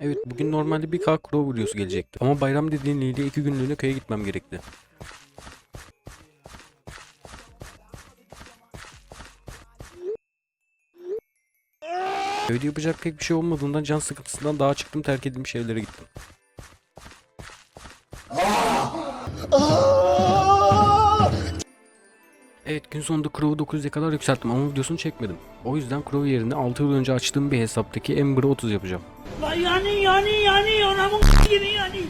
Evet bugün normalde bir K Crow videosu gelecekti. Ama bayram nedeniyle iki günlüğüne köye gitmem gerekti. Köyde yapacak pek bir şey olmadığından can sıkıntısından daha çıktım terk edilmiş evlere gittim. Evet gün sonunda Crow'u 900'e kadar yükselttim ama videosunu çekmedim. O yüzden Crow yerine 6 yıl önce açtığım bir hesaptaki Ember'ı 30 yapacağım. Lan yani yani yani anamın gibi yani.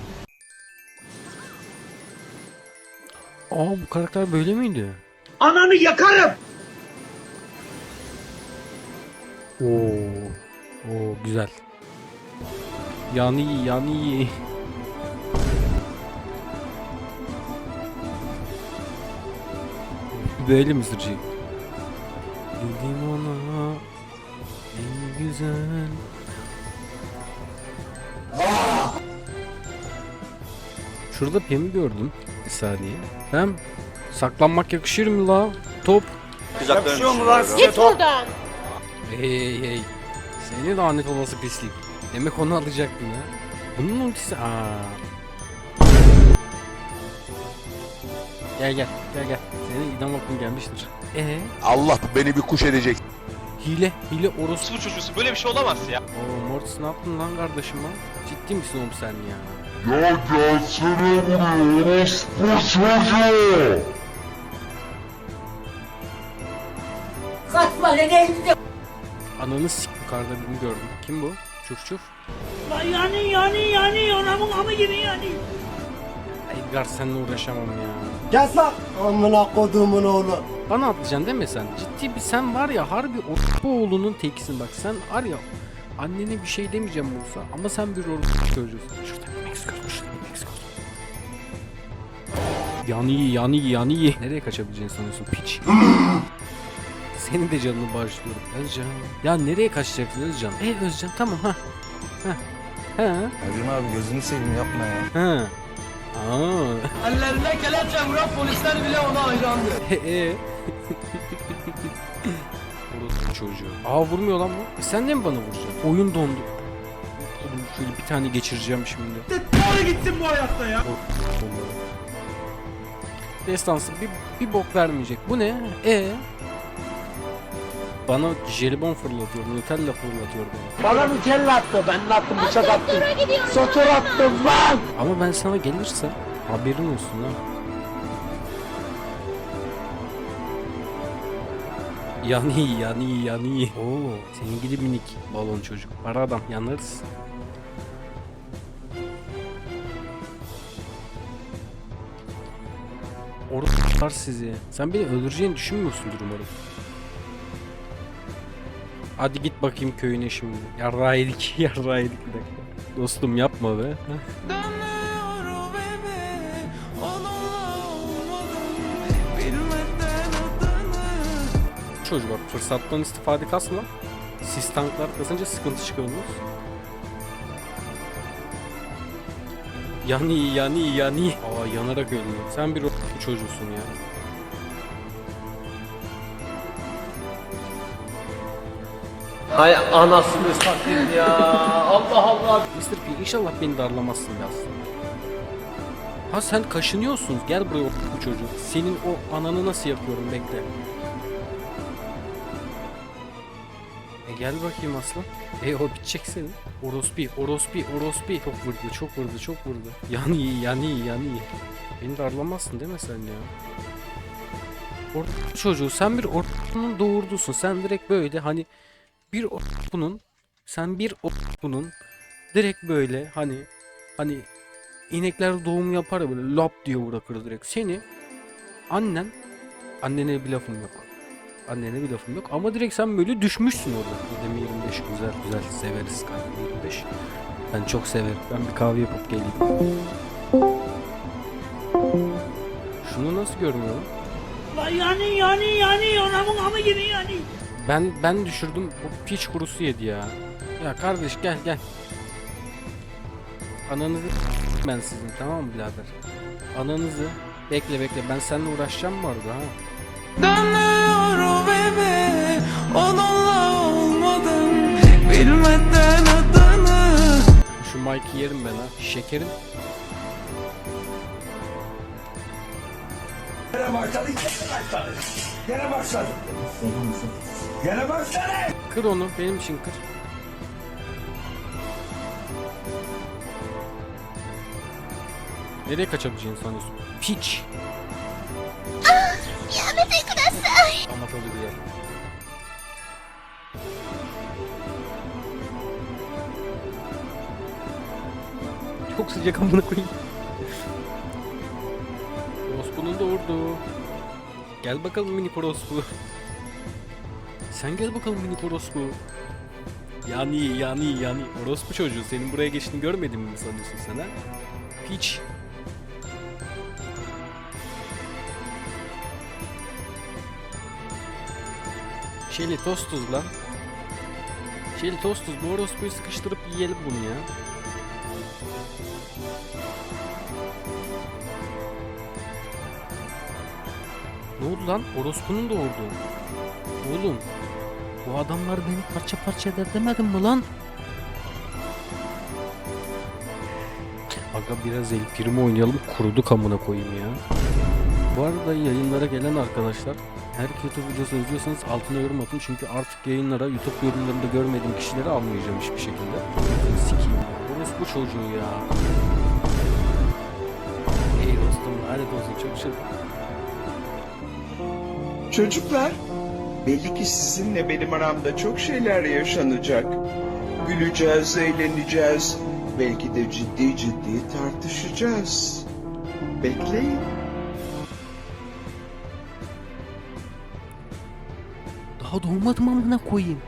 Aa bu karakter böyle miydi? Ananı yakarım. Oo. Oo güzel. Yani yani Böyle sıçayım? Dedim ona en güzel. Şurada Pem'i gördüm. Bir saniye. Pem saklanmak yakışır mı la? Top. Yakışıyor mu lan size Git top? buradan. Hey hey. Seni lanet olası pislik. Demek onu alacaktın ha. Bunun ultisi aa. Gel gel gel gel. Senin idam vaktin gelmiştir. Ee, Allah beni bir kuş edecek. hile hile orospu. Bu çocuğusu böyle bir şey olamaz ya. Oo Mortis ne yaptın lan kardeşim lan? Ciddi misin oğlum sen ya? Ya gelsene buraya orospu çocuğu. Kaçma ne elinde. Ananı sik yukarıda birini gördüm. Kim bu? Çuf çuf. Lan yani yani yani anamın amı gibi yani. Edgar seninle uğraşamam ya. Gel lan. Amına kodumun oğlu. Bana atlayacaksın değil mi sen? Ciddi bir sen var ya harbi orospu oğlunun tekisin bak sen var ya annene bir şey demeyeceğim Musa ama sen bir orospu çocuğusun. Şurada bir Meksika şurada bir Meksika Yani iyi yani iyi yani iyi. Nereye kaçabileceğini sanıyorsun piç? Senin de canını bağışlıyorum Özcan. Ya nereye kaçacaksın Özcan? E Özcan tamam ha. Ha. Ha. Acun abi gözünü seveyim yapma ya. Ha. Aa. Ellerine kelepçe vuran polisler bile ona hayrandı. Eee? Orospu çocuğu. Aa vurmuyor lan bu. E sen de mi bana vuracaksın? Oyun dondu. Oğlum şöyle bir tane geçireceğim şimdi. Doğru gitsin bu hayatta ya. Destansı bir, bir bok vermeyecek. Bu ne? E Bana jelibon fırlatıyor, Nutella fırlatıyor bana. Bana kelle attı. Ben de attım bıçak attım. Sotur attım lan. Ama ben sana gelirse haberin olsun ha. Yani yani yani. Oo, senin gibi minik balon çocuk. Para adam yanlarız. Oradalar sizi. Sen beni öldüreceğini düşünmüyorsundur umarım. Hadi git bakayım köyüne şimdi. Yarrağı yedik, yarrağı yedik bir dakika. Dostum yapma be. Çocuk bak fırsattan istifade kasma. Siz tanklar kasınca sıkıntı çıkıyorsunuz. Yani yani yani. Aa yanarak ölüyor. Sen bir çocuğusun ya. Hay anasını satayım ya. Allah Allah. Mr. P inşallah beni darlamazsın biraz. Ha sen kaşınıyorsun. Gel buraya o çocuğu. Senin o ananı nasıl yapıyorum bekle. E gel bakayım aslan. E o bitecek senin. Orospi, orospi, orospi. Çok vurdu, çok vurdu, çok vurdu. Yani iyi, yani iyi, yani iyi. Beni darlamazsın değil mi sen ya? Or çocuğu sen bir ortanın doğurdusun. Sen direkt böyle hani bir bunun sen bir bunun direkt böyle hani hani inekler doğum yapar ya böyle lap diye bırakır direkt. Seni annen annene bir lafım yok. Annene bir lafım yok ama direkt sen böyle düşmüşsün orada. Ödeme 25 güzel güzel. Severiz kahve 25 ben çok severim. Ben bir kahve yapıp geleyim. Şunu nasıl görmüyorum? Yani yani yani anamın amı gibi yani. Ben ben düşürdüm. Bu piç kurusu yedi ya. Ya kardeş gel gel. Ananızı ben sizin tamam mı birader? Ananızı bekle bekle. Ben seninle uğraşacağım bu arada ha. Dönüyor bebe Onunla olmadım. Bilmeden adını. Mike'ı yerim ben ha. Şekerim. Gene başladı, gene başladı. Gene başladı. Gene başladı. Kır onu benim için kır. Nereye kaçabileceğini sanıyorsun? Piç. Ama tabii güzel. Çok sıcak amına koyayım. Orospu'nun doğurdu. Gel bakalım mini orospu. Sen gel bakalım mini orospu. Yani yani yani orospu çocuğu senin buraya geçtiğini görmedim mi sanıyorsun sen ha? Piç. Şeli tostuz lan. Şeli tostuz bu orospuyu sıkıştırıp yiyelim bunu ya. Ne oldu lan? Orospu'nun doğurdu. Oğlum. Bu adamlar beni parça parça eder demedim mi lan? Aga biraz El Primo oynayalım kuruduk amına koyayım ya. Bu arada yayınlara gelen arkadaşlar her kötü videosu izliyorsanız altına yorum atın çünkü artık yayınlara YouTube yorumlarında görmediğim kişileri almayacağım hiçbir şekilde. Sikiyim. Burası bu çocuğu ya. Ey dostum lanet olsun çok şey. Çocuklar, belli ki sizinle benim aramda çok şeyler yaşanacak. Güleceğiz, eğleneceğiz. Belki de ciddi ciddi tartışacağız. Bekleyin. Daha doğmadım amına koyayım.